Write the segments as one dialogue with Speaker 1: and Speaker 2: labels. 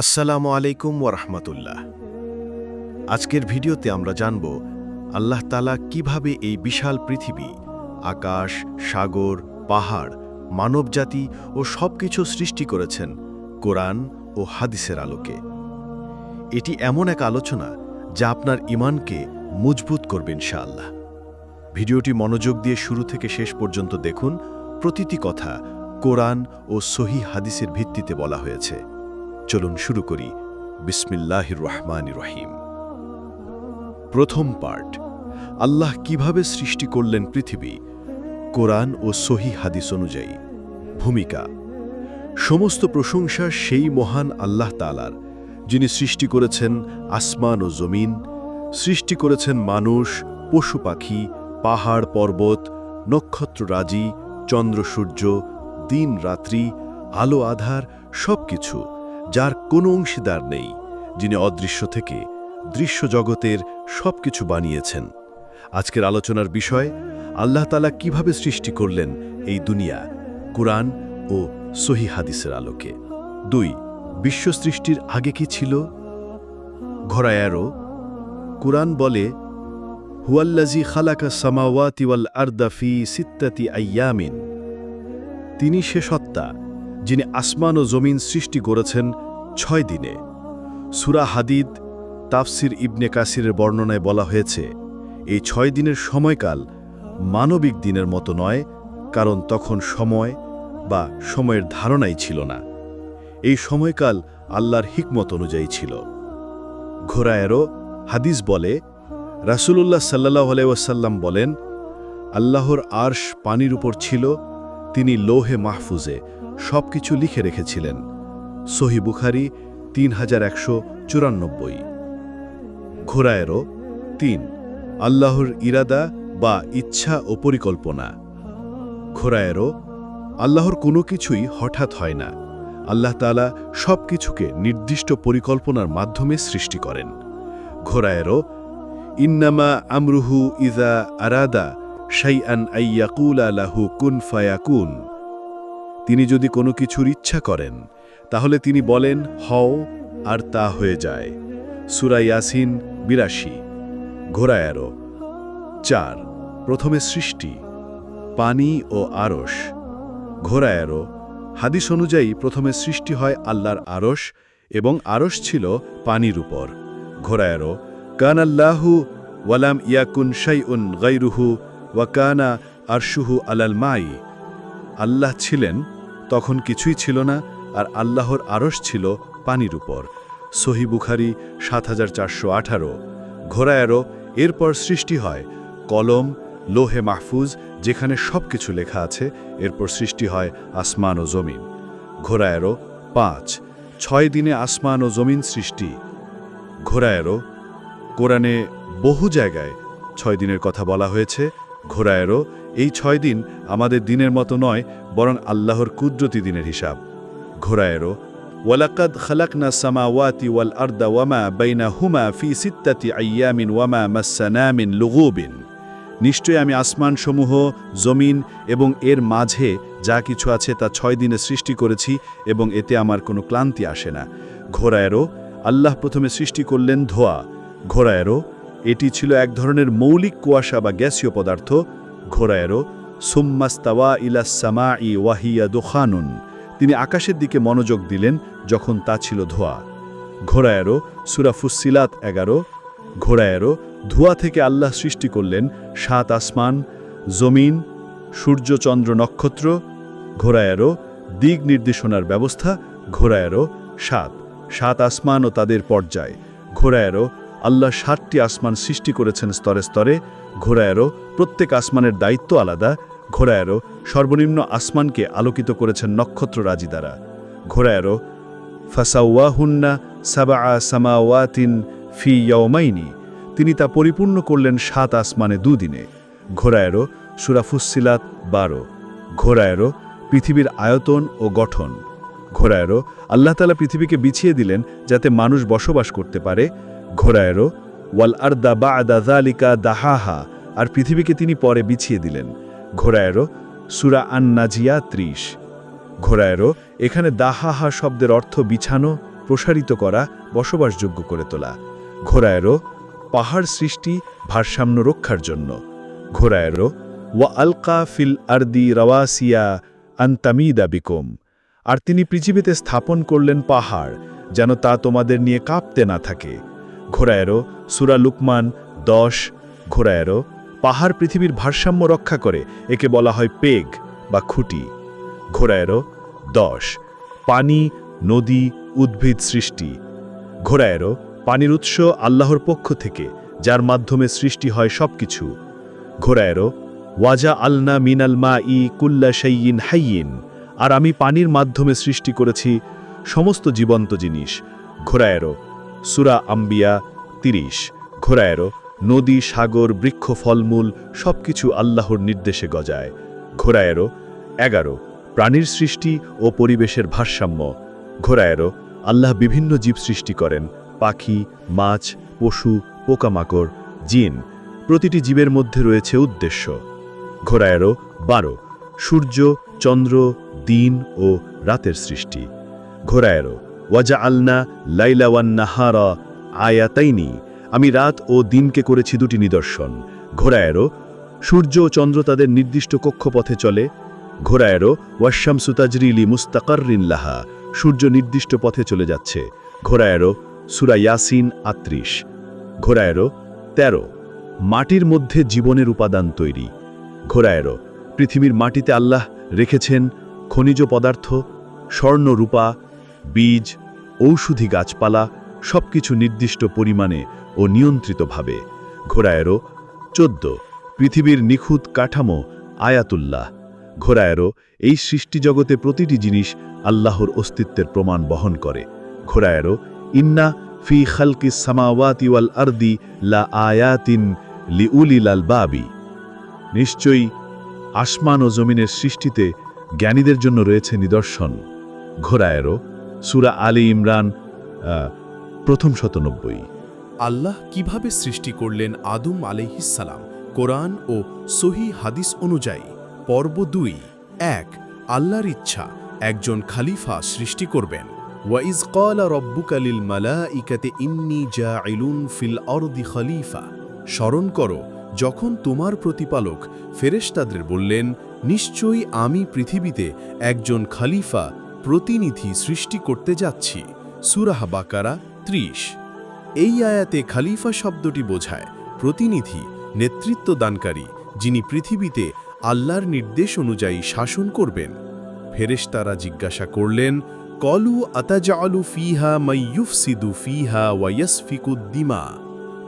Speaker 1: আসসালামু আলাইকুম ওরহমতুল্লাহ আজকের ভিডিওতে আমরা জানব আল্লাহ তালা কীভাবে এই বিশাল পৃথিবী, আকাশ, সাগর, পাহাড়, মানবজাতি ও সব কিছু সৃষ্টি করেছেন কোরআন ও হাদিসের আলোকে। এটি এমন এক আলোচনা যা আপনার ইমানকে মজবুত করবে ইনশাআল্লাহ। ভিডিওটি মনোযোগ দিয়ে শুরু থেকে শেষ পর্যন্ত দেখুন। প্রতিটি কথা কোরআন ও সহি হাদিসের ভিত্তিতে বলা হয়েছে। চলুন শুরু করি। বিসমিল্লাহির রহমান রহিম। প্রথম পার্ট। আল্লাহ কীভাবে সৃষ্টি করলেন পৃথিবী? কোরআন ও সহি হাদিস অনুযায়ী। ভূমিকা। সমস্ত প্রশংসা সেই মহান আল্লাহ তালার যিনি সৃষ্টি করেছেন আসমান ও জমিন, সৃষ্টি করেছেন মানুষ, পশু পাখি পাহাড় পর্বত, নক্ষত্ররাজি, চন্দ্র সূর্য, দিন রাত্রি, আলো আধার সব কিছু যার কোনো অংশীদার নেই, যিনি অদৃশ্য থেকে দৃশ্য জগতের সব কিছু বানিয়েছেন। আজকের আলোচনার বিষয়, আল্লাহ তালা কীভাবে সৃষ্টি করলেন এই দুনিয়া, কুরআন ও সহি হাদিসের আলোকে। দুই, বিশ্ব সৃষ্টির আগে কি ছিল? ঘরায়ারো কুরআন বলে হুয়াল্লাজি খালাকা সামাওয়াতি ওয়াল আরদা ফি সিত্তাতি আইয়ামিন। তিনি সে সত্তা, যিনি আসমান ও জমিন সৃষ্টি করেছেন ছয় দিনে। সুরা হাদিদ তাফসির ইবনে কাসিরের বর্ণনায় বলা হয়েছে, এই ছয় দিনের সময়কাল মানবিক দিনের মতো নয়, কারণ তখন সময় বা সময়ের ধারণাই ছিল না। এই সময়কাল আল্লাহর হিকমত অনুযায়ী ছিল। ঘোরায়েরও হাদিস বলে রাসূলুল্লাহ সাল্লাহ আলাইসাল্লাম বলেন, আল্লাহর আর্শ পানির উপর ছিল, তিনি লোহে মাহফুজে সব কিছু লিখে রেখেছিলেন। সহি বুখারি তিন হাজার একশো চুরানব্বই। ঘোরায়েরও তিন, আল্লাহর ইরাদা বা ইচ্ছা ও পরিকল্পনা। ঘোরায়েরও আল্লাহর কোনো কিছুই হঠাৎ হয় না। আল্লাহ তালা সব কিছুকে নির্দিষ্ট পরিকল্পনার মাধ্যমে সৃষ্টি করেন। ঘোরায়েরও ইন্নামা আমরুহু ইজা আরাদা শাইআন আইয়াকুলা লাহু কুন ফায়াকুন। তিনি যদি কোনো কিছুর ইচ্ছা করেন, তাহলে তিনি বলেন, হও, আর তা হয়ে যায়। সুরা ইয়াসিন বিরাশি ঘোরায়ারো চার, প্রথমে সৃষ্টি, পানি ও আরস ঘোরায়ারো হাদিস অনুযায়ী প্রথমে সৃষ্টি হয় আল্লাহর আরস এবং আরস ছিল পানির উপর। ঘোরায়ারো কান আল্লাহু ওয়ালাম ইয়াকুন শাই শাইউন গৈরুহু ওয়াকানা আরশুহু আলাল মাই। আল্লাহ ছিলেন, তখন কিছুই ছিল না, আর আল্লাহর আরশ ছিল পানির উপর। সহি বুখারি সাত হাজার চারশো আঠারো। ঘোরায়ারও এরপর সৃষ্টি হয়, কলম, লোহে মাহফুজ, যেখানে সব কিছু লেখা আছে, এরপর সৃষ্টি হয় আসমান ও জমিন। ঘোরায়ারও পাঁচ। ছয় দিনে আসমান ও জমিন সৃষ্টি। ঘোরায়ারও কোরআনে বহু জায়গায় ছয় দিনের কথা বলা হয়েছে ঘোরায়েরও এই ছয় দিন আমাদের দিনের মতো নয়, বরং আল্লাহর কুদরতি দিনের হিসাব। ঘোরায়েরও ওয়ালাকাদ খালাকনা সামাওয়াতি ওয়াল আর্দা ওয়ামা বাইনা হুমা ফি সিত্তাতি আইয়ামিন ওয়ামা মাসানামিন লুগুবিন। নিশ্চয় আমি আসমানসমূহ, জমিন এবং এর মাঝে যা কিছু আছে তা ছয় দিনে সৃষ্টি করেছি এবং এতে আমার কোনো ক্লান্তি আসে না। ঘোরায়েরও আল্লাহ প্রথমে সৃষ্টি করলেন ধোয়া। ঘোরায়েরও এটি ছিল এক ধরনের মৌলিক কুয়াশা বা গ্যাসীয় পদার্থ। ঘোরায়েরও সুম্মাস্তাওয়া ইলাসামা ই ওয়াহিয়া দোখানুন, তিনি আকাশের দিকে মনোযোগ দিলেন যখন তা ছিল ধোয়া। ঘোরায়েরও সুরাফুসিলাত এগারো ঘোরায়েরও ধোয়া থেকে আল্লাহ সৃষ্টি করলেন সাত আসমান, জমিন, সূর্য চন্দ্র নক্ষত্র ঘোরায়েরও দিক নির্দেশনার ব্যবস্থা ঘোরায়েরও সাত সাত আসমান ও তাদের পর্যায়। ঘোরায়েরও আল্লাহ ষাটটি আসমান সৃষ্টি করেছেন স্তরে স্তরে ঘোরায়েরও প্রত্যেক আসমানের দায়িত্ব আলাদা ঘোরায়েরও সর্বনিম্ন আসমানকে আলোকিত করেছেন নক্ষত্র রাজি দ্বারা। ঘোরায়েরও ফাসাওয়াহুন্না সাবা সামাওয়াতিন ফি ইয়মাইনি তিনি তা পরিপূর্ণ করলেন সাত আসমানে দুদিনে। ঘোরায়েরও সুরাফুসিলাত বারো। ঘোরায়েরও পৃথিবীর আয়তন ও গঠন। ঘোরায়েরও আল্লাহতালা পৃথিবীকে বিছিয়ে দিলেন যাতে মানুষ বসবাস করতে পারে ঘোরায়েরও ওয়াল আর্দা বা আদা জালিকা দাহাহা আর পৃথিবীকে তিনি পরে বিছিয়ে দিলেন।
Speaker 2: ঘোড়ায়েরও, সুরা আন নাজিয়া ত্রিশ ঘোড়ায়েরও, এখানে দাহাহা শব্দের অর্থ বিছানো, প্রসারিত করা, বসবাসযোগ্য করে তোলা। ঘোড়ায়েরও, পাহাড় সৃষ্টি, ভারসাম্য রক্ষার জন্য ঘোড়ায়েরও, ওয়া আলকা ফিল আরদি রওয়াসিয়া আন্তামিদা বিকম আর তিনি পৃথিবীতে স্থাপন করলেন পাহাড়, যেন তা তোমাদের নিয়ে কাঁপতে না থাকে। ঘোড়ায়েরও সুরা লুকমান দশ ঘোড়ায়েরও পাহাড় পৃথিবীর ভারসাম্য রক্ষা করে, একে বলা হয় পেগ বা খুঁটি। ঘোড়ায়েরও দশ, পানি, নদী, উদ্ভিদ সৃষ্টি। ঘোড়ায়েরও পানির উৎস আল্লাহর পক্ষ থেকে, যার মাধ্যমে সৃষ্টি হয় সব সবকিছু। ঘোড়ায়েরও ওয়াজা আলনা মিনাল মা ই কুল্লা শাইয়িন হাইয়িন, আর আমি পানির মাধ্যমে সৃষ্টি করেছি সমস্ত জীবন্ত জিনিস। ঘোড়ায়েরও সুরা আম্বিয়া তিরিশ, ঘোড়ায়েরও নদী, সাগর, বৃক্ষ, ফলমূল সবকিছু আল্লাহর নির্দেশে গজায়। ঘোড়ায়েরও এগারো, প্রাণীর সৃষ্টি ও পরিবেশের ভারসাম্য। ঘোড়ায়েরও আল্লাহ বিভিন্ন জীব সৃষ্টি করেন, পাখি, মাছ, পশু, পোকামাকড়, জিন, প্রতিটি জীবের মধ্যে রয়েছে উদ্দেশ্য। ঘোড়ায়েরও বারো, সূর্য, চন্দ্র, দিন ও রাতের সৃষ্টি। ঘোড়ায়েরও ওয়াজা আলনা লাইলাওয়ান নাহারা আয়াতাইনি। আমি রাত ও দিনকে করেছি দুটি নিদর্শন। ঘোড়ায়েরও সূর্য ও চন্দ্র তাদের নির্দিষ্ট কক্ষপথে চলে। ঘোড়ায়েরও ওয়াশাম সুতাজরিলি মুস্তাকারিল্লাহা সূর্য নির্দিষ্ট পথে চলে যাচ্ছে। ঘোড়ায়েরও সুরা ইয়াসিন আত্রিশ। ঘোড়ায়েরও তেরো। মাটির মধ্যে জীবনের উপাদান তৈরি। ঘোড়ায়েরও পৃথিবীর মাটিতে আল্লাহ রেখেছেন খনিজ পদার্থ, স্বর্ণ রূপা বীজ, ঔষধি গাছপালা, সবকিছু নির্দিষ্ট পরিমাণে ও নিয়ন্ত্রিতভাবে। ঘোড়ায়েরও চোদ্দ। পৃথিবীর নিখুঁত কাঠামো আয়াতুল্লাহ। ঘোড়ায়েরও এই সৃষ্টিজগতে প্রতিটি জিনিস আল্লাহর অস্তিত্বের প্রমাণ বহন করে। ঘোড়ায়েরও, ইন্না ফি খালকি সামাওয়াতি ওয়াল আরদি লা আয়াতিন লিউলিল বাবি নিশ্চয়ই আসমান ও জমিনের সৃষ্টিতে জ্ঞানীদের জন্য রয়েছে নিদর্শন। ঘোড়ায়েরও সুরা আলী ইমরান প্রথম শতনব্বই।
Speaker 3: আল্লাহ কীভাবে সৃষ্টি করলেন আদম আলাইহিসালাম কোরআন ও সহি হাদিস অনুযায়ী, পর্ব দুই, এক, আল্লাহর ইচ্ছা, একজন খালিফা সৃষ্টি করবেন। ওয়াইজ কলা রব্বুকালিল মালা ইকাতে ইন্নি জা ইলুন ফিল অরদি খলিফা। স্মরণ করো, যখন তোমার প্রতিপালক ফেরেশতাদের বললেন, নিশ্চয়ই আমি পৃথিবীতে একজন খালিফা প্রতিনিধি সৃষ্টি করতে যাচ্ছি। সুরাহ বাকারা ত্রিশ। এই আয়াতে খালিফা শব্দটি বোঝায়, প্রতিনিধি, নেতৃত্ব দানকারী, যিনি পৃথিবীতে আল্লাহর নির্দেশ অনুযায়ী শাসন করবেন। ফেরেশতারা জিজ্ঞাসা করলেন, কলু আতাজালু ফিহা মাইয়ুফসিদু ফিহা ওয়াইয়াসফিকুদ্দিমা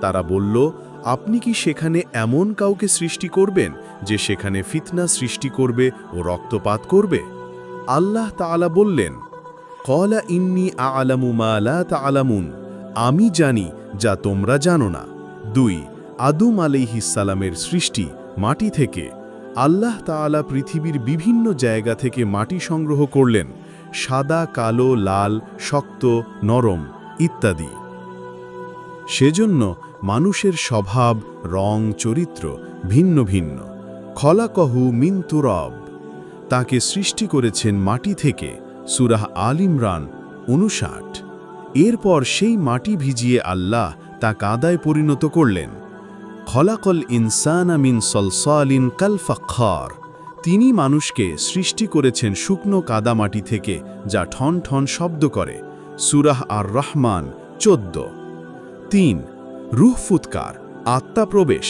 Speaker 3: তারা বলল, আপনি কি সেখানে এমন কাউকে সৃষ্টি করবেন যে সেখানে ফিতনা সৃষ্টি করবে ও রক্তপাত করবে? আল্লাহ তাআলা বললেন, কলা ইন্নি আলামু মা লা তালামুন আমি জানি যা তোমরা জানো না। দুই, আদম আলাইহিসালামের সৃষ্টি মাটি থেকে। আল্লাহ তাআলা পৃথিবীর বিভিন্ন জায়গা থেকে মাটি সংগ্রহ করলেন, সাদা, কালো, লাল, শক্ত, নরম ইত্যাদি। সেজন্য মানুষের স্বভাব, রং, চরিত্র ভিন্ন ভিন্ন। খলাকহু মিন তুরব তাকে সৃষ্টি করেছেন মাটি থেকে, সুরাহ আল ইমরান উনষাট এরপর সেই মাটি ভিজিয়ে আল্লাহ তা কাদায় পরিণত করলেন। খলাকল ইনসানা মিন সলসলিন কাল ফাক্ষর তিনি মানুষকে সৃষ্টি করেছেন শুকনো কাদামাটি থেকে, যা ঠন ঠন শব্দ করে। সুরাহ আর রহমান চোদ্দ। তিন, রুহ ফুৎকার, আত্মা প্রবেশ।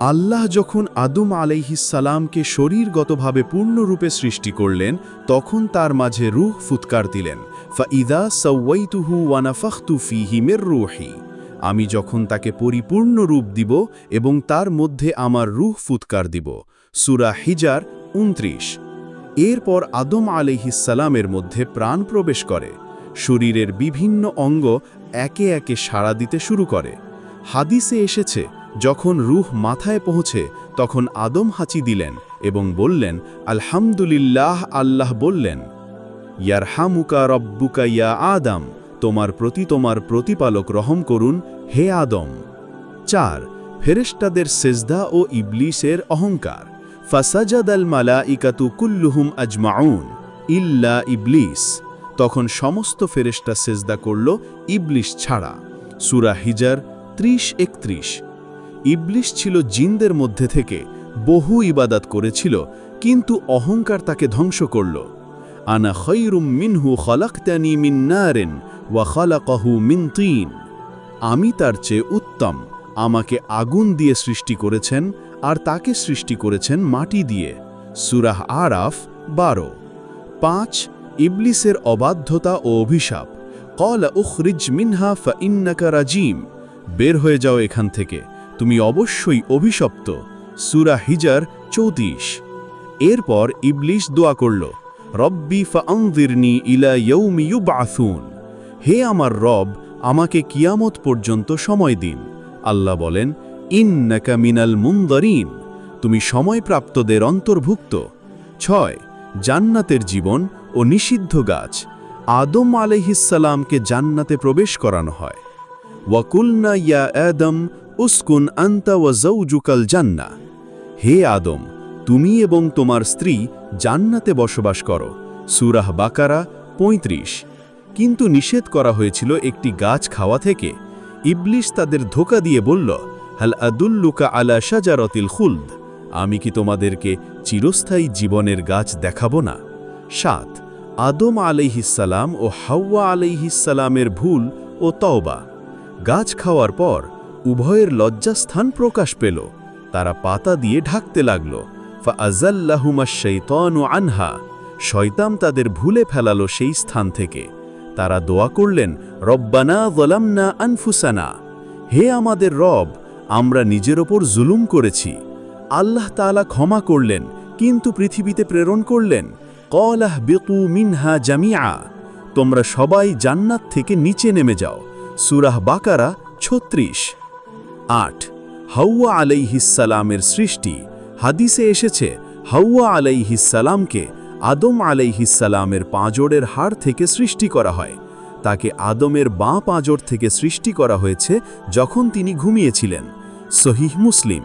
Speaker 3: আল্লাহ যখন আদম আলাইহিসালামকে শরীরগতভাবে পূর্ণরূপে সৃষ্টি করলেন, তখন তার মাঝে রুহ ফুৎকার দিলেন, ফাইদা সৌয়াইতুহু ওয়ানাফাখতু ফিহি মের রুহি। আমি যখন তাকে পরিপূর্ণ রূপ দিব এবং তার মধ্যে আমার রুহ ফুৎকার দিব। সুরা হিজার উনত্রিশ এরপর আদম আলিহিসালামের মধ্যে প্রাণ প্রবেশ করে। শরীরের বিভিন্ন অঙ্গ একে একে সাড়া দিতে শুরু করে। হাদিসে এসেছে যখন রুহ মাথায় পৌঁছে, তখন আদম হাঁচি দিলেন এবং বললেন, আলহামদুলিল্লাহ আল্লাহ বললেন, ইয়ারহামুকা রব্বুকা ইয়া আদম, তোমার প্রতি তোমার প্রতিপালক রহম করুন, হে আদম। চার, ফেরেশতাদের সেজদা ও ইবলিসের অহংকার। ফাসাজাদ আল মালা ইকাতু কুল্লুহুম আজমাউন, ইল্লা ইবলিস। তখন সমস্ত ফেরেশতা সেজদা করল ইবলিস ছাড়া। সুরা হিজার ত্রিশ একত্রিশ। ইবলিস ছিল জিনদের মধ্যে থেকে বহু ইবাদাত করেছিল, কিন্তু অহংকার তাকে ধ্বংস করল। আনা খৈরুম মিনহু খলাক্তানি মিন নারেন ওয়া খলাকহু মিন তিন। আমি তার চেয়ে উত্তম, আমাকে আগুন দিয়ে সৃষ্টি করেছেন আর তাকে সৃষ্টি করেছেন মাটি দিয়ে। সুরাহ আরাফ, বারো। পাঁচ, ইবলিসের অবাধ্যতা ও অভিশাপ। কল উখরিজ মিনহা ফা ইন্নাকা রাজিম। বের হয়ে যাও এখান থেকে। তুমি অবশ্যই অভিশপ্ত। সুরা হিজার চৌত্রিশ। এরপর ইবলিস দোয়া করল, রব্বি ফাংদিরনি ইলা ইয়ৌমি হে আমার রব, আমাকে কিয়ামত পর্যন্ত সময় দিন। আল্লাহ বলেন, ইন্নাকা মিনাল মুন্দরিন তুমি সময়প্রাপ্তদের অন্তর্ভুক্ত। ছয়, জান্নাতের জীবন ও নিষিদ্ধ গাছ। আদম আলহিসাল্লামকে জান্নাতে প্রবেশ করানো হয়। ওয়াকুলনা ইয়া অ্যাদম উস্কুন আন্তা ওয়া জৌজুকাল জান্না। হে আদম, তুমি এবং তোমার স্ত্রী জান্নাতে বসবাস করো। সুরাহ বাকারা ৩৫ কিন্তু নিষেধ করা হয়েছিল একটি গাছ খাওয়া থেকে। ইবলিশ তাদের ধোকা দিয়ে বলল, হাল আদুল্লুকা আলা শাজারতিল খুলদ। আমি কি তোমাদেরকে চিরস্থায়ী জীবনের গাছ দেখাবো না? সাত, আদম আলাইহিসালাম ও হাওয়া আলাইহিসালামের ভুল ও তওবা। গাছ খাওয়ার পর উভয়ের লজ্জাস্থান প্রকাশ পেল। তারা পাতা দিয়ে ঢাকতে লাগল। ফা আজাল্লাহুমা ও আনহা। শয়তাম তাদের ভুলে ফেলালো সেই স্থান থেকে। তারা দোয়া করলেন, রব্বানা জলামনা আনফুসানা। হে আমাদের রব, আমরা নিজের ওপর জুলুম করেছি। আল্লাহ তাআলা ক্ষমা করলেন, কিন্তু পৃথিবীতে প্রেরণ করলেন। কলাহ বেকু মিনহা জামিয়া তোমরা সবাই জান্নাত থেকে নিচে নেমে যাও। সুরাহ বাকারা ছত্রিশ। আট। হাউয়া আলাইহিসালামের সৃষ্টি। হাদিসে এসেছে হাউয়া আলাইহিসালামকে আদম আলাইহিসালামের পাঁজরের হাড় থেকে সৃষ্টি করা হয়। তাকে আদমের বাঁ পাঁজর থেকে সৃষ্টি করা হয়েছে যখন তিনি ঘুমিয়েছিলেন। সহিহ মুসলিম।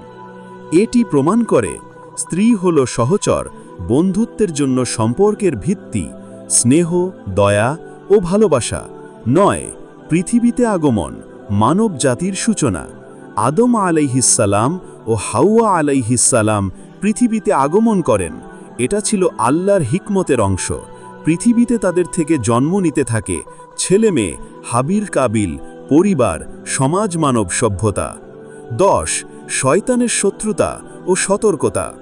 Speaker 3: এটি প্রমাণ করে, স্ত্রী হল সহচর, বন্ধুত্বের জন্য সম্পর্কের ভিত্তি, স্নেহ, দয়া ও ভালোবাসা। নয়, পৃথিবীতে আগমন মানব জাতির সূচনা। আদম আলাইহিসালাম ও হাউয়া আলাইহিসালাম পৃথিবীতে আগমন করেন। এটা ছিল আল্লাহর হিকমতের অংশ। পৃথিবীতে তাদের থেকে জন্ম নিতে থাকে ছেলে মেয়ে হাবির কাবিল, পরিবার, সমাজ মানব সভ্যতা। দশ, শয়তানের শত্রুতা ও সতর্কতা।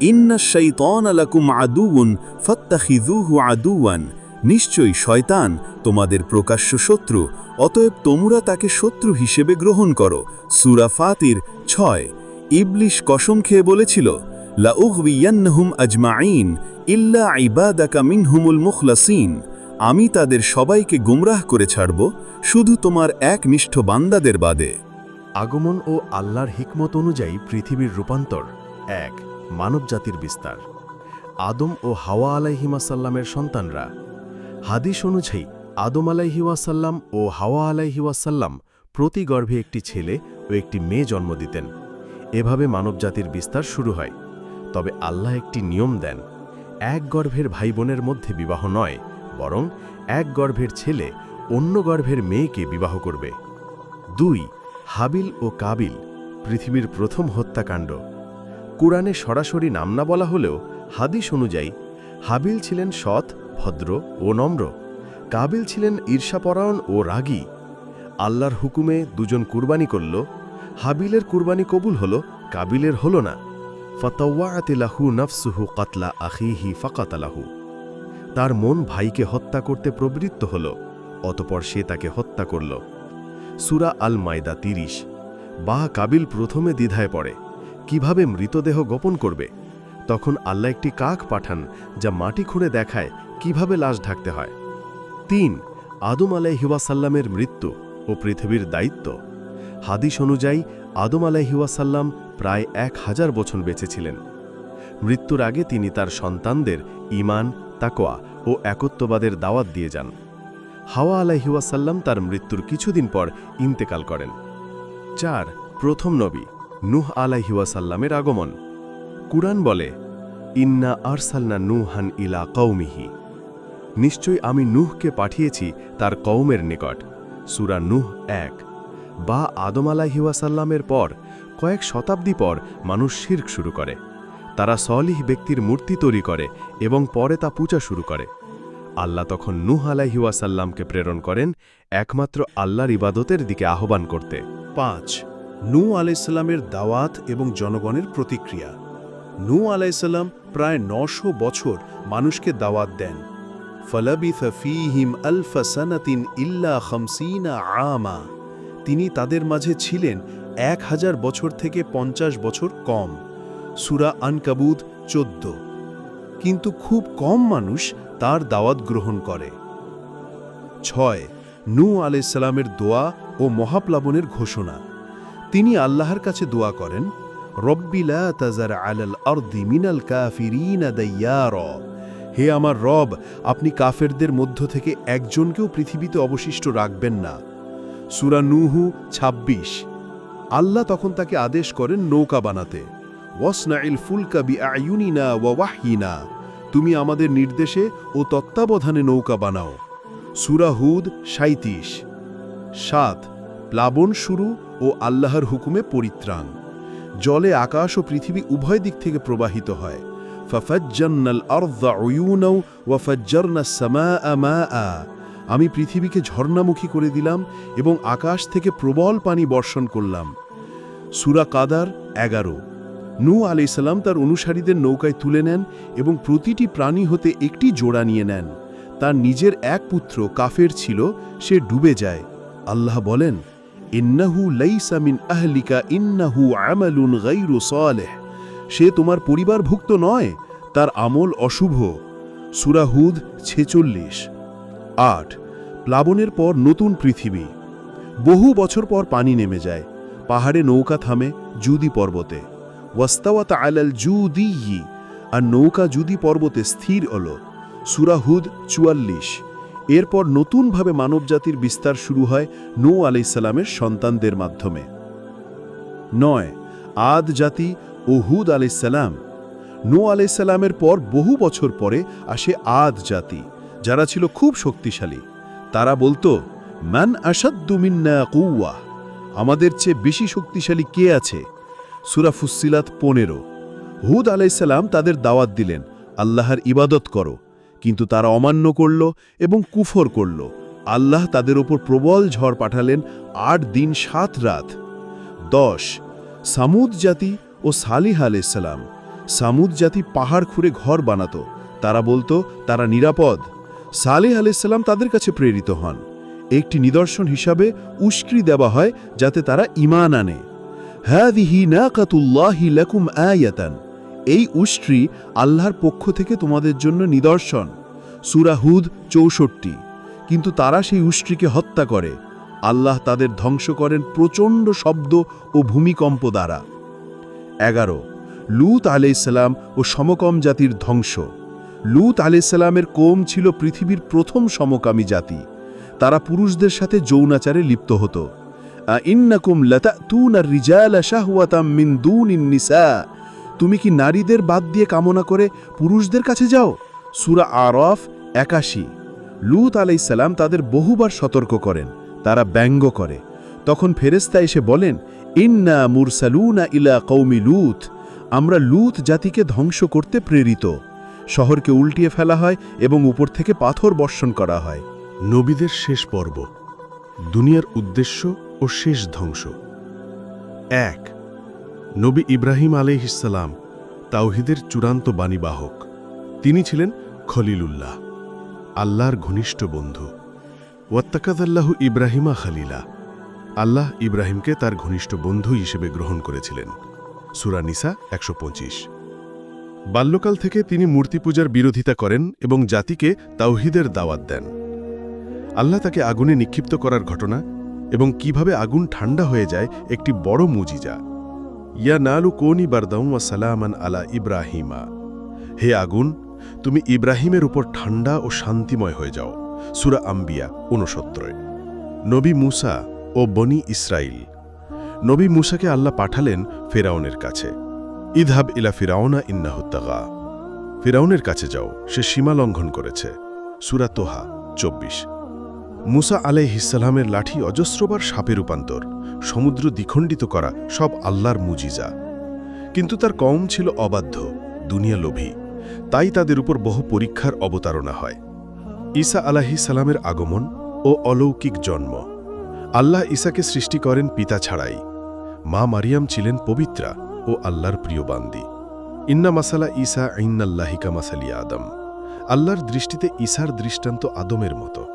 Speaker 3: ইন্না শৈতন আলাকুম আদুউন ফত্তাখিদুহু আদুয়ান নিশ্চয়ই শয়তান তোমাদের প্রকাশ্য শত্রু, অতএব তোমরা তাকে শত্রু হিসেবে গ্রহণ করো। সুরা ফাতির ছয়। ইবলিশ কসম খেয়ে বলেছিল লাউহবিয়ান্নহুম আজমাইন ইল্লা ইবাদাকা মিনহুমুল মুখলাসিন। আমি তাদের সবাইকে গুমরাহ করে ছাড়ব, শুধু তোমার একনিষ্ঠ বান্দাদের বাদে।
Speaker 1: আগমন ও আল্লাহর হিকমত অনুযায়ী পৃথিবীর রূপান্তর এক, মানবজাতির বিস্তার। আদম ও হাওয়া আলাইহিমাসাল্লামের সন্তানরা হাদিস অনুযায়ী, আদম আলাইহিওয়াসাল্লাম ও হাওয়া আলাইহিওয়াসাল্লাম প্রতি গর্ভে একটি ছেলে ও একটি মেয়ে জন্ম দিতেন। এভাবে মানবজাতির বিস্তার শুরু হয়। তবে আল্লাহ একটি নিয়ম দেন, এক গর্ভের ভাই বোনের মধ্যে বিবাহ নয়, বরং এক গর্ভের ছেলে অন্য গর্ভের মেয়েকে বিবাহ করবে। দুই, হাবিল ও কাবিল, পৃথিবীর প্রথম হত্যাকাণ্ড। কুরআনে সরাসরি নাম না বলা হলেও হাদিস অনুযায়ী, হাবিল ছিলেন সৎ ভদ্র ও নম্র। কাবিল ছিলেন ঈর্ষাপরায়ণ ও রাগী। আল্লাহর হুকুমে দুজন কুরবানি করল। হাবিলের কুরবানি কবুল হল, কাবিলের হল না। ফতওয়াতিলাহু নফসুহু কাতলা আখিহি ফাকাতালাহু তার মন ভাইকে হত্যা করতে প্রবৃত্ত হল, অতপর সে তাকে হত্যা করল। সুরা আল মায়দা তিরিশ। বা কাবিল প্রথমে দ্বিধায় পড়ে। কীভাবে মৃতদেহ গোপন করবে? তখন আল্লাহ একটি কাক পাঠান যা মাটি খুঁড়ে দেখায় কীভাবে লাশ ঢাকতে হয়। তিন, আদম আলাইহিওয়াসাল্লামের মৃত্যু ও পৃথিবীর দায়িত্ব। হাদিস অনুযায়ী, আদম আলাইহিওয়াসাল্লাম প্রায় এক হাজার বছর বেঁচেছিলেন মৃত্যুর আগে তিনি তার সন্তানদের ইমান তাকোয়া ও একত্ববাদের দাওয়াত দিয়ে যান। হাওয়া আলাইহিওয়াসাল্লাম তার মৃত্যুর কিছুদিন পর ইন্তেকাল করেন। চার, প্রথম নবী, নুহ আলাইহিওয়াসাল্লামের আগমন। কুরআন বলে, ইন্না আরসালনা নুহান ইলা কৌমিহি নিশ্চয় আমি নুহকে পাঠিয়েছি তার কৌমের নিকট, সুরা নুহ এক। বা আদম আলাহিওয়াসাল্লামের পর, কয়েক শতাব্দী পর মানুষ শির্ক শুরু করে। তারা সলিহ ব্যক্তির মূর্তি তৈরি করে এবং পরে তা পূজা শুরু করে। আল্লাহ তখন নুহ আলাহিওয়াসাল্লামকে প্রেরণ করেন একমাত্র আল্লাহর ইবাদতের দিকে আহ্বান করতে।
Speaker 3: পাঁচ নূ আলাইসাল্লামের দাওয়াত এবং জনগণের প্রতিক্রিয়া। নূ আলাইসাল্লাম প্রায় নশো বছর মানুষকে দাওয়াত দেন। ফলাবিথ ফিহিম আলফা সানাতিন ইল্লা খামসিনা আমা। তিনি তাদের মাঝে ছিলেন এক হাজার বছর থেকে পঞ্চাশ বছর কম। সুরা আনকাবুদ চোদ্দ। কিন্তু খুব কম মানুষ তার দাওয়াত গ্রহণ করে। ছয় নু আলাইসাল্লামের দোয়া ও মহাপ্লাবনের ঘোষণা। তিনি আল্লাহর কাছে দোয়া করেন রব্বিলা তাজার আলাল আরদি মিনাল কাফিরিনা দাইয়ার। হে আমার রব, আপনি কাফেরদের মধ্য থেকে একজনকেও পৃথিবীতে অবশিষ্ট রাখবেন না। সুরা নুহু ২৬ আল্লাহ তখন তাকে আদেশ করেন নৌকা বানাতে। ওয়াসনাইল ফুলকা বি আয়ুনিনা ওয়া ওয়াহিনা তুমি আমাদের নির্দেশে ও তত্ত্বাবধানে নৌকা বানাও। সুরা হুদ সাঁইত্রিশ। সাত, প্লাবন শুরু ও আল্লাহর হুকুমে পরিত্রাণ। জলে আকাশ ও পৃথিবী উভয় দিক থেকে প্রবাহিত হয়। আমি পৃথিবীকে ঝর্ণামুখী করে দিলাম এবং আকাশ থেকে প্রবল পানি বর্ষণ করলাম। সুরা কাদার এগারো। নূ আলাইসাল্লাম তার অনুসারীদের নৌকায় তুলে নেন এবং প্রতিটি প্রাণী হতে একটি জোড়া নিয়ে নেন। তার নিজের এক পুত্র কাফের ছিল, সে ডুবে যায়। আল্লাহ বলেন ইন্নাহু লাইসা মিন আহলিকা, ইন্নাহু আমালুন গাইরু সালেহ। সে তোমার পরিবারভুক্ত নয়, তার আমল অশুভ। সুরাহুদ ছেচল্লিশ। আট। প্লাবনের পর নতুন পৃথিবী। বহু বছর পর পানি নেমে যায়। পাহাড়ে নৌকা থামে জুদি পর্বতে। ওয়াস্তাওয়াত আলাল জুদিয়ি আর নৌকা জুদি পর্বতে স্থির হল। সুরাহুদ চুয়াল্লিশ। এরপর নতুনভাবে মানবজাতির বিস্তার শুরু হয় নৌ আলাইসাল্লামের সন্তানদের মাধ্যমে। নয়, আদ জাতি ও হুদ আলাইসাল্লাম নো আলাইসাল্লামের পর বহু বছর পরে আসে আদ জাতি, যারা ছিল খুব শক্তিশালী। তারা বলতো ম্যান আসাদ্দুমিন্না কৌয়া আমাদের চেয়ে বেশি শক্তিশালী কে আছে? সুরা ফুসিলাত পনেরো। হুদ আলাইসাল্লাম তাদের দাওয়াত দিলেন, আল্লাহর ইবাদত করো। কিন্তু তারা অমান্য করল এবং কুফর করল। আল্লাহ তাদের ওপর প্রবল ঝড় পাঠালেন আট দিন সাত রাত। দশ, সামুদ জাতি ও সালিহ আলাইসাল্লাম সামুদ জাতি পাহাড় খুঁড়ে ঘর বানাত। তারা বলতো, তারা নিরাপদ। সালেহ আলাইসাল্লাম তাদের কাছে প্রেরিত হন। একটি নিদর্শন হিসাবে উস্ক্রি দেওয়া হয় যাতে তারা ইমান আনে। হ্যাঁ দিহি না কাতুল্লাহি লাকুম আয়াতান। এই উষ্ট্রি আল্লাহর পক্ষ থেকে তোমাদের জন্য নিদর্শন। সুরাহুদ চৌষট্টি। কিন্তু তারা সেই উষ্ট্রিকে হত্যা করে। আল্লাহ তাদের ধ্বংস করেন প্রচণ্ড শব্দ ও ভূমিকম্প দ্বারা। এগারো। লুত আলাইসাল্লাম ও সমকম জাতির ধ্বংস। লুত আলাইসাল্লামের কোম ছিল পৃথিবীর প্রথম সমকামী জাতি। তারা পুরুষদের সাথে যৌনাচারে লিপ্ত হতো। ইন্নাকুম লতা তুন আর রিজাল শাহওয়াতাম মিন দুন নিসা। তুমি কি নারীদের বাদ দিয়ে কামনা করে পুরুষদের কাছে যাও? সুরা আরফ একাশি। লুত আলাইসাল্লাম তাদের বহুবার সতর্ক করেন, তারা ব্যঙ্গ করে। তখন ফেরেস্তা এসে বলেন, ইন্না মুরসালুনা ইলা কৌমি লুত। আমরা লুত জাতিকে ধ্বংস করতে প্রেরিত। শহরকে উল্টিয়ে ফেলা হয় এবং উপর থেকে পাথর বর্ষণ করা হয়।
Speaker 1: নবীদের শেষ পর্ব, দুনিয়ার উদ্দেশ্য ও শেষ ধ্বংস। এক নবী ইব্রাহিম আলাইহিসাল্লাম তাওহিদের চূড়ান্ত বাণীবাহক। তিনি ছিলেন খলিলুল্লাহ, আল্লাহর ঘনিষ্ঠ বন্ধু। ওয়াত্তাকাদাল্লাহু ইব্রাহিমা খালিলা, আল্লাহ ইব্রাহিমকে তার ঘনিষ্ঠ বন্ধু হিসেবে গ্রহণ করেছিলেন। সুরা নিসা একশো পঁচিশ। বাল্যকাল থেকে তিনি মূর্তি পূজার বিরোধিতা করেন এবং জাতিকে তাওহিদের দাওয়াত দেন। আল্লাহ তাকে আগুনে নিক্ষিপ্ত করার ঘটনা এবং কীভাবে আগুন ঠান্ডা হয়ে যায় একটি বড় মুজিজা। ইয়া নালু কোনি বারদাউমা সালামান আলা ইব্রাহিমা হে আগুন তুমি ইব্রাহিমের উপর ঠান্ডা ও শান্তিময় হয়ে যাও সুরা আম্বিয়া ঊনসত্তরে। নবী মুসা ও বনি ইসরাইল নবী মুসাকে আল্লাহ পাঠালেন ফেরাউনের কাছে। ইদহাব ইলা ফিরাউনা ইন্নাহুত্তাগা ফিরাউনের কাছে যাও, সে সীমা লঙ্ঘন করেছে। সুরা তোহা, চব্বিশ। মুসা আলাইহিসালামের লাঠি অজস্রবার সাপে রূপান্তর। সমুদ্র দ্বিখণ্ডিত করা সব আল্লাহর মুজিজা। কিন্তু তার কম ছিল অবাধ্য, দুনিয়া লোভী। তাই তাদের উপর বহু পরীক্ষার অবতারণা হয়। ঈসা আলাহিসালামের আগমন ও অলৌকিক জন্ম। আল্লাহ ঈসাকে সৃষ্টি করেন পিতা ছাড়াই। মা মারিয়াম ছিলেন পবিত্রা ও আল্লাহর প্রিয় বান্দি। ইন্না মাসালা ঈসা ইন্নাল্লাহিকা মাসালি আদম। আল্লাহর দৃষ্টিতে ঈসার দৃষ্টান্ত আদমের মতো।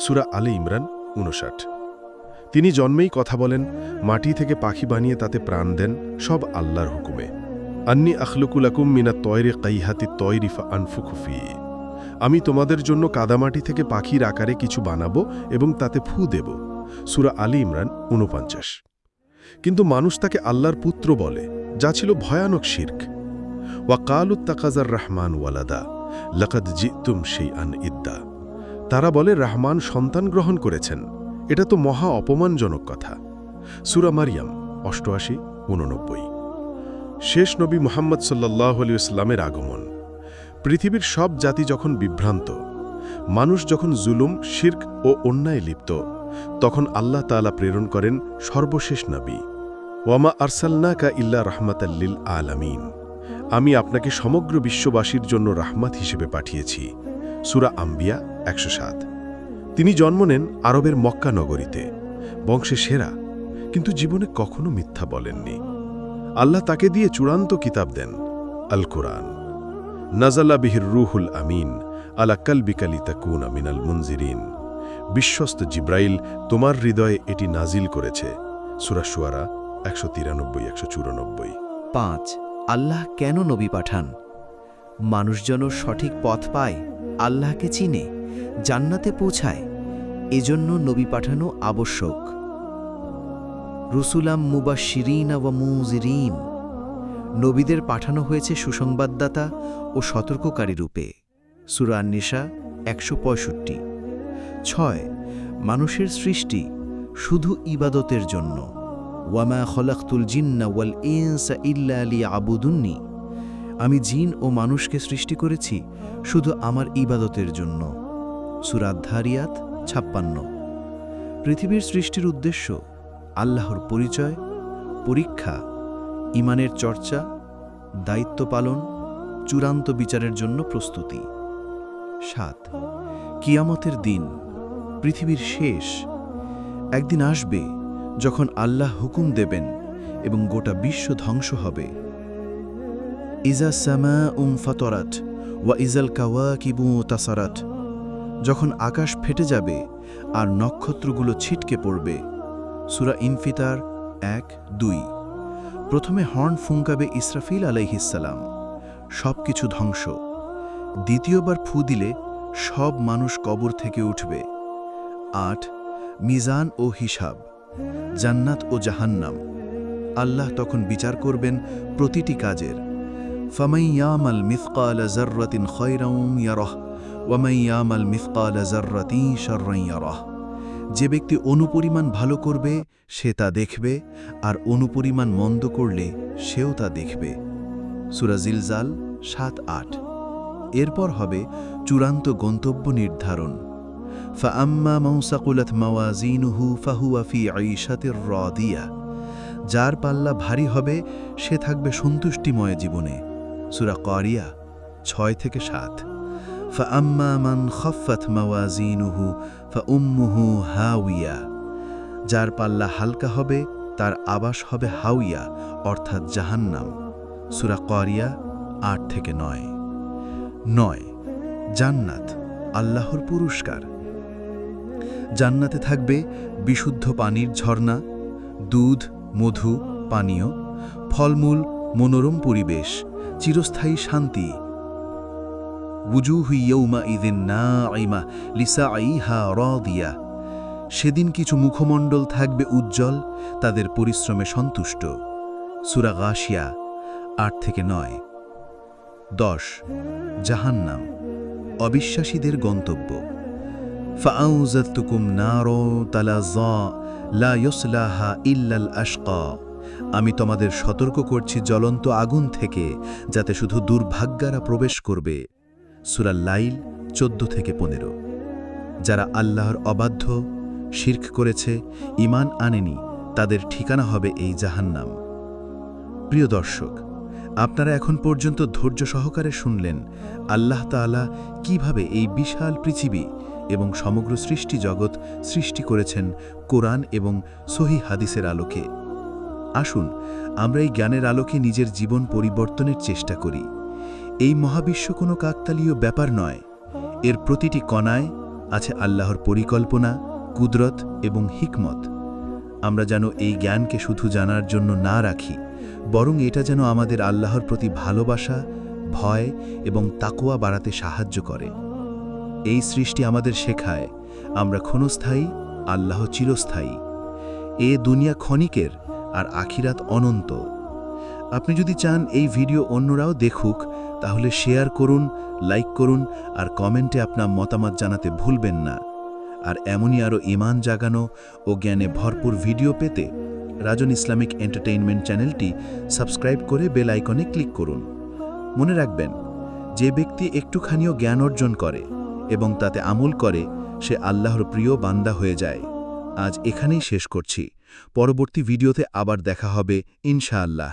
Speaker 1: সুরা আলে ইমরান উনষাট তিনি জন্মেই কথা বলেন, মাটি থেকে পাখি বানিয়ে তাতে প্রাণ দেন, সব আল্লাহর হুকুমে। আন্নি আখলুকুলাকুম মিনা তয়রে কাইহাতি তয়রিফা আনফুকুফি আমি তোমাদের জন্য কাদামাটি থেকে পাখির আকারে কিছু বানাবো এবং তাতে ফু দেব। সুরা আলী ইমরান ঊনপঞ্চাশ। কিন্তু মানুষ তাকে আল্লাহর পুত্র বলে, যা ছিল ভয়ানক শির্ক। ওয়া কালুত তাকাজার রহমান ওয়ালাদা, লকদ জিতুম সেই আন ইদ্দা। তারা বলে, রহমান সন্তান গ্রহণ করেছেন। এটা তো মহা অপমানজনক কথা। সুরা মারিয়াম, অষ্টআশি উননব্বই শেষ নবী মোহাম্মদ সাল্লাহ আলী ইসলামের আগমন। পৃথিবীর সব জাতি যখন বিভ্রান্ত, মানুষ যখন জুলুম, শির্ক ও অন্যায় লিপ্ত, তখন আল্লাহ তাআলা প্রেরণ করেন সর্বশেষ নবী। ওয়ামা আরসাল্না কা ইল্লা রহমাতাল্লিল আলামিন। আমি আপনাকে সমগ্র বিশ্ববাসীর জন্য রাহমাত হিসেবে পাঠিয়েছি। সুরা আম্বিয়া, একশো সাত। তিনি জন্ম নেন আরবের মক্কা নগরীতে। বংশে সেরা, কিন্তু জীবনে কখনো মিথ্যা বলেননি। আল্লাহ তাকে দিয়ে চূড়ান্ত কিতাব দেন আল কোরআন নাজাল্লা বিহির রুহুল আমিন, আলা কালবিকালি তাকুন আমিনাল মুনজিরিন। বিশ্বস্ত জিব্রাইল, তোমার হৃদয়ে এটি নাজিল করেছে সুরাশুয়ারা একশো তিরানব্বই, একশো চুরানব্বই।
Speaker 4: পাঁচ, আল্লাহ কেন নবী পাঠান? মানুষ যেন সঠিক পথ পায়, আল্লাহকে চিনে। জান্নাতে পৌঁছায়। এজন্য নবী পাঠানো আবশ্যক। রুসুলাম মুবাশিরিন ওয়া মুজিরিন নবীদের পাঠানো হয়েছে সুসংবাদদাতা ও সতর্ককারী রূপে। সুরান্নিশা একশো পঁয়ষট্টি। ছয়, মানুষের সৃষ্টি শুধু ইবাদতের জন্য। ওয়ামা খলাক্তুল জিন্না ওয়াল ইনসা ইল্লা আলি আবুদুন্নি আমি জিন ও মানুষকে সৃষ্টি করেছি শুধু আমার ইবাদতের জন্য। সুরাধ্যারিয়াত ছাপ্পান্ন। পৃথিবীর সৃষ্টির উদ্দেশ্য, আল্লাহর পরিচয়, পরীক্ষা ইমানের চর্চা, দায়িত্ব পালন, চূড়ান্ত বিচারের জন্য প্রস্তুতি। সাত, কিয়ামতের দিন, পৃথিবীর শেষ। একদিন আসবে যখন আল্লাহ হুকুম দেবেন এবং গোটা বিশ্ব ধ্বংস হবে। ইজা সামা উম ফাতরাত ওয়া ইজাল কাওয়া কিবু তাসারাত। যখন আকাশ ফেটে যাবে আর নক্ষত্রগুলো ছিটকে পড়বে। সুরা ইনফিতার এক, দুই। প্রথমে হর্ন ফুঙ্কাবে ইসরাফিল আলাইহিসাল্লাম সব কিছু ধ্বংস। দ্বিতীয়বার ফু দিলে সব মানুষ কবর থেকে উঠবে। আট, মিজান ও হিসাব। জান্নাত ও জাহান্নাম। আল্লাহ তখন বিচার করবেন প্রতিটি কাজের। ফামাইয়ামাল মিথকাল জর্রতিন খৈরম ইয়ারহ। ওয়ামাইয়ামাল মিফকাল জার্রাতি সর্রাইয়ারহ যে ব্যক্তি অনুপরিমাণ ভালো করবে, সে তা দেখবে, আর অনুপরিমাণ মন্দ করলে সেও তা দেখবে। সুরাজিলজাল সাত আট। এরপর হবে চূড়ান্ত গন্তব্য নির্ধারণ। ফাম্মা মৌসাকুলত মাওয়াজিনহু ফাহুয়াফি আইসাতের দিয়া যার পাল্লা ভারী হবে, সে থাকবে সন্তুষ্টিময় জীবনে। সুরা করিয়া ছয় থেকে সাত। فأما من خفت موازينه فأمه هاوية যার পাল্লা হালকা হবে তার আবাস হবে হাউইয়া অর্থাৎ জাহান্নাম সূরা কারিয়া আট থেকে নয় নয় জান্নাত আল্লাহর পুরস্কার জান্নাতে থাকবে বিশুদ্ধ পানির ঝর্ণা দুধ মধু পানীয় ফলমূল মনোরম পরিবেশ চিরস্থায়ী শান্তি উজুহ ইয়ৌমাঈদিন না আইমা লিসা আইহা রিয়া সেদিন কিছু মুখমণ্ডল থাকবে উজ্জ্বল, তাদের পরিশ্রমে সন্তুষ্ট। সুরা গাশিয়া আট থেকে নয়। দশ, জাহান্নাম, অবিশ্বাসীদের গন্তব্য। ফাউজাতুকুম নারো তালা জ লা ইল্লাল আশকা। আমি তোমাদের সতর্ক করছি জ্বলন্ত আগুন থেকে, যাতে শুধু দুর্ভাগ্যারা প্রবেশ করবে। সুরা লাইল চোদ্দ থেকে পনেরো। যারা আল্লাহর অবাধ্য, শির্ক করেছে ইমান আনেনি, তাদের ঠিকানা হবে এই জাহান্নাম। প্রিয় দর্শক, আপনারা এখন পর্যন্ত ধৈর্য সহকারে শুনলেন আল্লাহ তাআলা কীভাবে এই বিশাল পৃথিবী এবং সমগ্র সৃষ্টি জগৎ সৃষ্টি করেছেন কোরআন এবং সহি হাদিসের আলোকে। আসুন, আমরা এই জ্ঞানের আলোকে নিজের জীবন পরিবর্তনের চেষ্টা করি। এই মহাবিশ্ব কোনো কাকতালীয় ব্যাপার নয়। এর প্রতিটি কণায় আছে আল্লাহর পরিকল্পনা, কুদরত এবং হিকমত। আমরা যেন এই জ্ঞানকে শুধু জানার জন্য না রাখি, বরং এটা যেন আমাদের আল্লাহর প্রতি ভালোবাসা, ভয় এবং তাকোয়া বাড়াতে সাহায্য করে। এই সৃষ্টি আমাদের শেখায়, আমরা ক্ষণস্থায়ী, আল্লাহ চিরস্থায়ী। এ দুনিয়া ক্ষণিকের আর আখিরাত অনন্ত। আপনি যদি চান এই ভিডিও অন্যরাও দেখুক, তাহলে শেয়ার করুন, লাইক করুন, আর কমেন্টে আপনার মতামত জানাতে ভুলবেন না। আর এমনই আরও ইমান জাগানো ও জ্ঞানে ভরপুর ভিডিও পেতে রাজন ইসলামিক এন্টারটেইনমেন্ট চ্যানেলটি সাবস্ক্রাইব করে বেল আইকনে ক্লিক করুন। মনে রাখবেন, যে ব্যক্তি একটুখানিও জ্ঞান অর্জন করে এবং তাতে আমল করে, সে আল্লাহর প্রিয় বান্দা হয়ে যায়। আজ এখানেই শেষ করছি। পরবর্তী ভিডিওতে আবার দেখা হবে, ইনশাআল্লাহ।